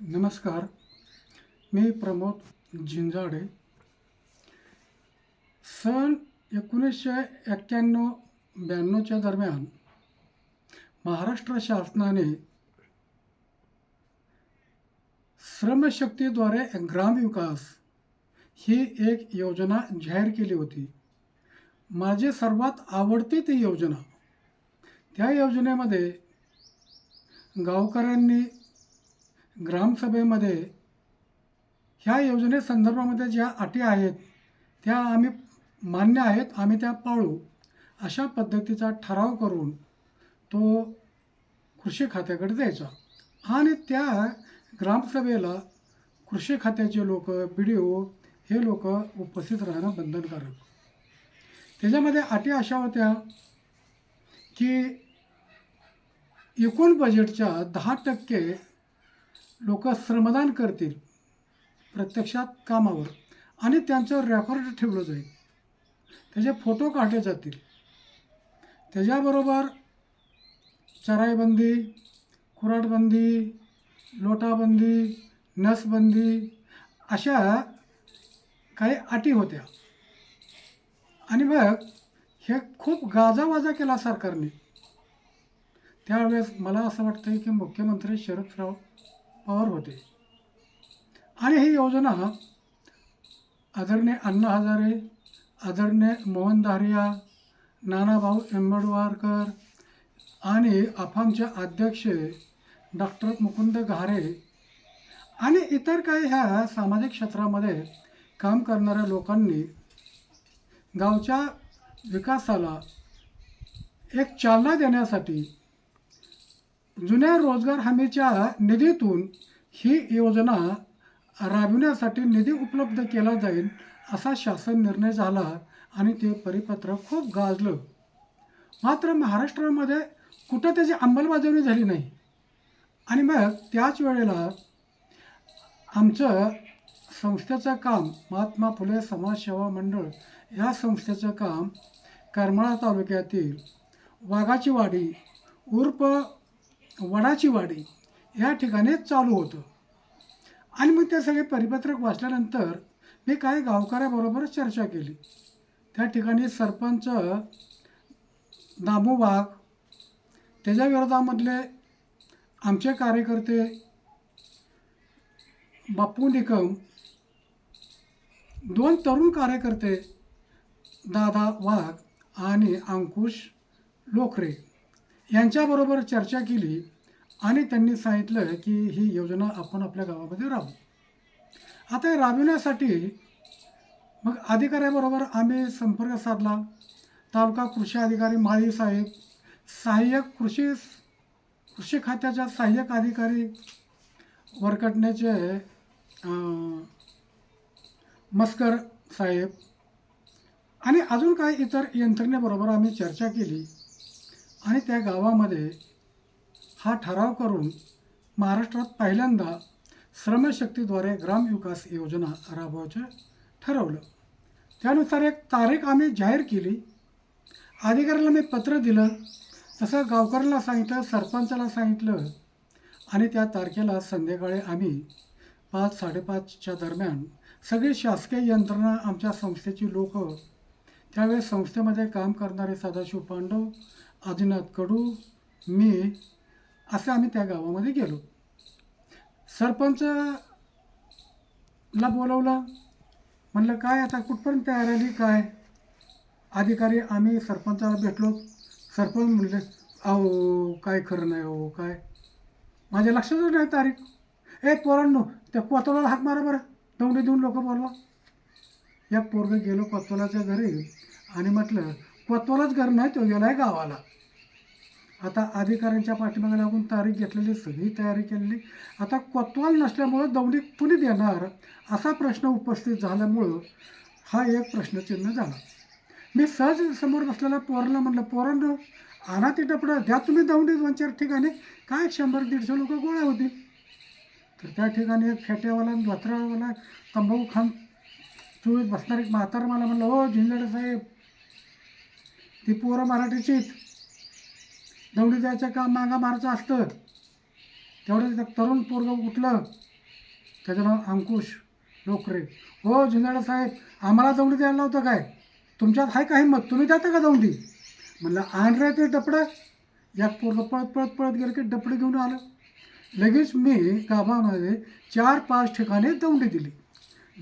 नमस्कार. मी प्रमोद झिंजाडे. सन एकोणीसशे एक्क्याण्णव ब्याण्णवच्या दरम्यान महाराष्ट्र शासनाने श्रमशक्तीद्वारे ग्रामविकास ही एक योजना जाहीर केली होती. माझी सर्वात आवडती ती योजना. त्या योजनेमध्ये गावकऱ्यांनी ग्रामसभेमध्ये ह्या योजनेसंदर्भामध्ये ज्या अटी आहेत त्या आम्ही मान्य आहेत आम्ही त्या पाळू. अशा पद्धतीचा ठराव करून तो कृषी खात्याकडे द्यायचा. आणि त्या ग्रामसभेला कृषी खात्याचे लोक बी डी ओ हे लोक उपस्थित राहणं बंधनकारक. त्याच्यामध्ये अटी अशा होत्या की एकूण बजेटच्या दहा टक्के लोक श्रमदान करतील प्रत्यक्षात कामावर. आणि त्यांचं रेकॉर्ड ठेवलं जाईल. त्याचे फोटो काढले जातील. त्याच्याबरोबर चराईबंदी खुराटबंदी लोटाबंदी नसबंदी अशा काही अटी होत्या. आणि मग हे खूप गाजावाजा केला सरकारने. त्यावेळेस मला असं वाटतं की मुख्यमंत्री शरदराव पॉवर होते. आणि ही योजना आदरणीय अण्णा हजारे आदरणीय मोहन धारिया नानाभाऊ एंबडवारकर आणि अफामचे अध्यक्ष डॉक्टर मुकुंद घारे आणि इतर काही ह्या सामाजिक क्षेत्रामध्ये काम करणाऱ्या लोकांनी गावच्या विकासाला एक चालना देण्यासाठी जुन्या रोजगार हमीच्या निधीतून ही योजना राबविण्यासाठी निधी उपलब्ध केला जाईल असा शासन निर्णय झाला आणि ते परिपत्र खूप गाजलं. मात्र महाराष्ट्रामध्ये कुठं त्याची अंमलबजावणी झाली नाही. आणि मग त्याच वेळेला आमचं संस्थेचं काम महात्मा फुले समाजसेवा मंडळ या संस्थेचं काम करमाळा तालुक्यातील वाघाची वाडी उर्फ वडाची वाडी या ठिकाणी चालू होतं. आणि मग ते सगळे परिपत्रक वाचल्यानंतर मी काही गावकऱ्याबरोबर चर्चा केली. त्या ठिकाणी सरपंच दामू वाघ त्याच्या विरोधामधले आमचे कार्यकर्ते बापू निकम दोन तरुण कार्यकर्ते दादा वाघ आणि अंकुश लोखरे यांच्याबरोबर चर्चा केली आणि त्यांनी सांगितलं की ही योजना आपण आपल्या गावामध्ये राबवू. आता हे राबविण्यासाठी मग अधिकाऱ्याबरोबर आम्ही संपर्क साधला. तालुका कृषी अधिकारी माळी साहेब सहाय्यक कृषी कृषी खात्याच्या सहाय्यक अधिकारी वरकटण्याचे मस्कर साहेब आणि अजून काही इतर यंत्रणेबरोबर आम्ही चर्चा केली. आणि त्या गावामध्ये हा ठराव करून महाराष्ट्रात पहिल्यांदा श्रमशक्तीद्वारे ग्रामविकास योजना राबवायचं ठरवलं. त्यानुसार एक तारीख आम्ही जाहीर केली. अधिकाऱ्याला मी पत्र दिलं. तसं गावकऱ्याला सांगितलं सरपंचाला सांगितलं आणि त्या तारखेला संध्याकाळी आम्ही पाच साडेपाचच्या दरम्यान सगळी शासकीय यंत्रणा आमच्या संस्थेची लोक त्यावेळेस संस्थेमध्ये काम करणारे सदाशिव पांडव आदिनाथ कडू मी असे आम्ही त्या गावामध्ये गेलो. सरपंचला बोलवलं. म्हणलं काय आता कुठपर्यंत तयार आली काय? अधिकारी आम्ही सरपंचाला भेटलो. सरपंच म्हणले अहो काय खरं नाही अहो काय? माझ्या लक्षातच नाही तारीख. ए पोरांनो त्या कोतवाला हाक मारा बरं. दौंडी देऊन लोक बोलवा. या पोरगं गेलो कोतवालाच्या घरी आणि म्हटलं कोतवालाच घर नाही तो गेला आहे गावाला. आता अधिकाऱ्यांच्या पाठीमागे लागून तारीख घेतलेली सगळी तयारी केलेली. आता कोतवाल नसल्यामुळं दौंडी कुणी देणार? असा प्रश्न उपस्थित झाल्यामुळं हा एक प्रश्नचिन्ह झाला. मी सहज समोर बसलेल्या पोरांना म्हणलं पोरांनो आणा ते डपडा द्या तुम्ही दौंडी दोन चार ठिकाणी. काय शंभर दीडशे लोक गोळा होतील? तर त्या ठिकाणी एक फेट्यावाला आणि धोत्रावाला तंबाखू खान चुळीत बसणार एक म्हातारा मला म्हणलं हो झिंजडे साहेब ती पोरं मराठीचीत दौडी द्यायचं काम मागा मारायचं असतं? तेवढं एक तरुण पोरगं उठलं. त्याचं नाव अंकुश लोकरे. हो झिंगाडा साहेब आम्हाला दौडी द्यायला होतं काय? तुमच्यात आहे का हिंमत? तुम्ही जाता का दौंडी? म्हणलं आण रे ते डपडं. या पोरगं पळत पळत पळत गेलं की डपडं घेऊन आलं. लगेच मी गावामध्ये चार पाच ठिकाणी दौंडी दिली.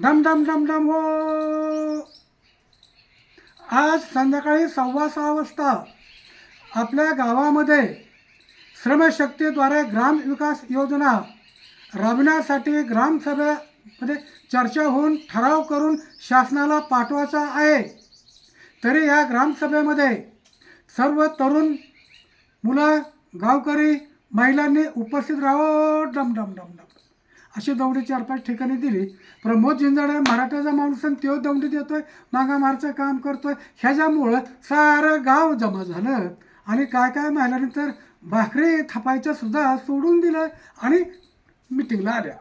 डम डम डम डम हो! आज संध्याकाळी सव्वा सहा वाजता आपल्या गावामध्ये श्रमशक्तीद्वारे ग्राम विकास योजना राबविण्यासाठी ग्रामसभेमध्ये चर्चा होऊन ठराव करून शासनाला पाठवायचा आहे. तरी या ग्रामसभेमध्ये सर्व तरुण मुलं गावकरी महिलांनी उपस्थित राहावं डम डम डम डम. अशी दौंडी चार पाच ठिकाणी दिली. प्रमोद झिंजाडे मराठ्याचा माणूस आणि तो दौंडी देतोय मागामारचं काम करतोय. ह्याच्यामुळं सारं गाव जमा झालं. आणि काय काय महिलांनी तर भाकरी थापायचं सुद्धा सोडून दिलं आणि मिटिंगला आल्या.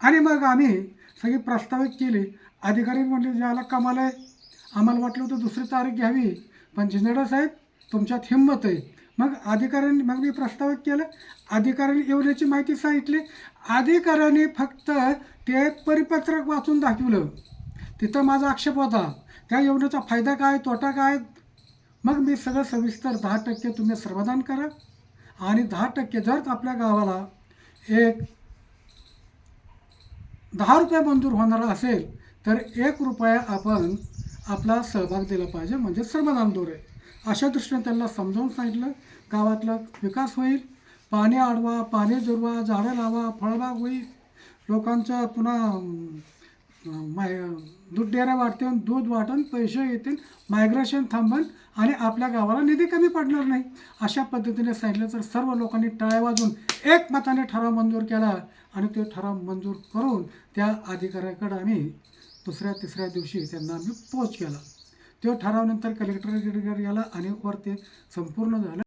आणि मग आम्ही सगळी प्रस्तावित केली. अधिकारी म्हणले ज्याला कमाल आहे आम्हाला वाटलं होतं दुसरी तारीख घ्यावी. पण झिंजडा साहेब तुमच्यात हिंमत आहे. मग अधिकाऱ्यांनी मग मी प्रस्तावित केलं. अधिकाऱ्यांनी योजनेची माहिती सांगितली. अधिकाऱ्यांनी फक्त ते परिपत्रक वाचून दाखवलं. तिथं माझा आक्षेप होता. त्या योजनेचा फायदा काय तोटा काय? मग मी सगळं सविस्तर दहा टक्के तुम्ही श्रमदान करा. आणि दहा टक्के जर आपल्या गावाला एक दहा रुपये मंजूर होणार असेल तर एक रुपया आपण आपला सहभाग दिला पाहिजे म्हणजे श्रमदान दोरे. अशा दृष्टीने त्यांना समजावून सांगितलं. गावातला विकास होईल. पाणी आडवा पाणी जुरवा झाडं लावा फळबाग होईल. लोकांचं पुन्हा माय दूध डेऱ्या वाटतील दूध वाटून पैसे येतील मायग्रेशन थांबन आणि आपल्या गावाला निधी कमी पडणार नाही. अशा पद्धतीने सांगितलं तर सर्व लोकांनी टाळ्या वाजून एक मताने ठराव मंजूर केला आणि तो ठराव मंजूर करून त्या अधिकाऱ्याकडं आम्ही दुसऱ्या तिसऱ्या दिवशी त्यांना आम्ही पोच केला. तो ठराव नंतर कलेक्टर याला अनेक वर ते संपूर्ण झालं.